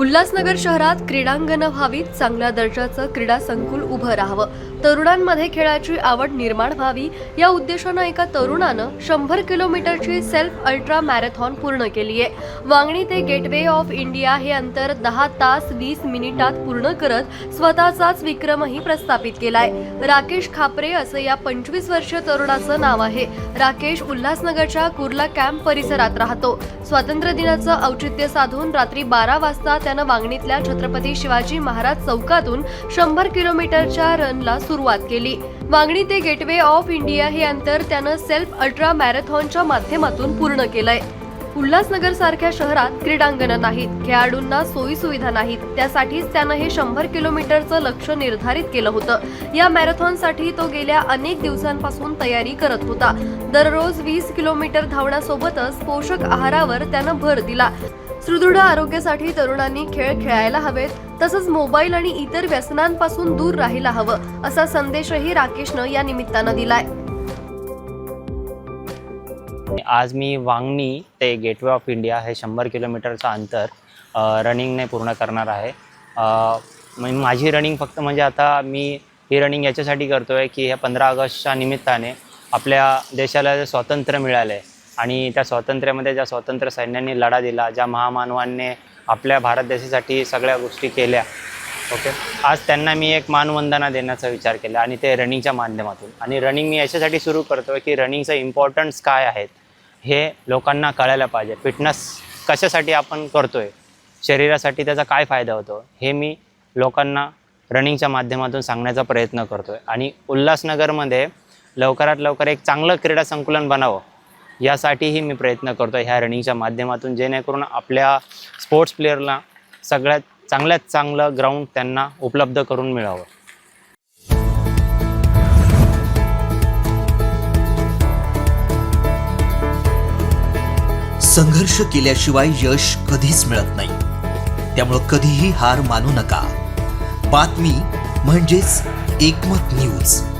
उल्हासनगर शहरात क्रीडांगण व्हावीत चांगल्या दर्जाचं क्रीडा संकुल उभं राहावं. तरुणांमध्ये खेळाची आवड निर्माण व्हावी या उद्देशानं एका तरुणानं शंभर किलोमीटरची सेल्फ अल्ट्रा मॅरेथॉन पूर्ण केली आहे. वांगणी ते गेटवे ऑफ इंडिया हे अंतर दहा तास वीस मिनिटात पूर्ण करत स्वतःचाच विक्रमही प्रस्थापित केलाय. राकेश खापरे असं या पंचवीस वर्षीय तरुणाचं नाव आहे. राकेश उल्हासनगरच्या कुर्ला कॅम्प परिसरात राहतो. स्वातंत्र्य दिनाचं औचित्य साधून रात्री बारा वाजता त्यानं वांगणीतल्या छत्रपती शिवाजी महाराज चौकातून शंभर किलोमीटरच्या रनला सुरुवात केली. वांगणी ते गेटवे ऑफ इंडिया हे अंतर त्यानं सेल्फ अल्ट्रा मॅरेथॉनच्या माध्यमातून पूर्ण केलंय. उल्हासनगर सारख्या शहरात क्रीडांगणं नाहीत खेळाडूंना सोयी सुविधा नाहीत. त्यासाठीच त्यानं हे शंभर किलोमीटरचं लक्ष निर्धारित केलं होतं. या मॅरेथॉनसाठी तो गेल्या अनेक दिवसांपासून तयारी करत होता. दररोज वीस किलोमीटर धावण्यासोबतच पोषक आहारावर त्यानं भर दिला. सुदृढ आरोग्यासाठी तरुणांनी खेळ खेळायला हवेत तसंच मोबाईल आणि इतर व्यसनांपासून दूर राहायला हवं असा संदेशही राकेशनं या निमित्तानं दिलाय. आज मी वांगणी ते गेटवे ऑफ इंडिया हे शंभर किलोमीटरचं अंतर रनिंगने पूर्ण करणार आहे. माझी रनिंग फक्त म्हणजे आता मी ही रनिंग याच्यासाठी करतो आहे की ह्या पंधरा ऑगस्टच्या निमित्ताने आपल्या देशाला जे स्वातंत्र्य मिळालं आहे आणि त्या स्वातंत्र्यामध्ये ज्या स्वातंत्र्य सैन्यांनी लढा दिला ज्या महामानवांनी आपल्या भारत देशासाठी सगळ्या गोष्टी केल्या ओके? आज त्यांना मी एक मानवंदना देण्याचा विचार केला आणि ते रनिंगच्या माध्यमातून. आणि रनिंग मी याच्यासाठी सुरू करतो आहे की रनिंगचं इम्पॉर्टन्स काय आहेत हे लोकांना कळायला पाहिजे. फिटनेस कशासाठी आपण करतो आहे शरीरासाठी त्याचा काय फायदा होतो? हे मी लोकांना रनिंगच्या माध्यमातून सांगण्याचा प्रयत्न करतो आहे आणि उल्हासनगरमध्ये लवकरात लवकर एक चांगलं क्रीडा संकुलन बनावं. यासाठीही मी प्रयत्न करतो ह्या रनिंगच्या माध्यमातून जेणेकरून आपल्या स्पोर्ट्स प्लेअरला सगळ्यात चांगल्यात चांगलं ग्राउंड त्यांना उपलब्ध करून मिळावं. संघर्ष केल्याशिवाय यश कधीच मिळत नाही. त्यामुळं कधीही हार मानू नका. बातमी म्हणजेच एकमत न्यूज.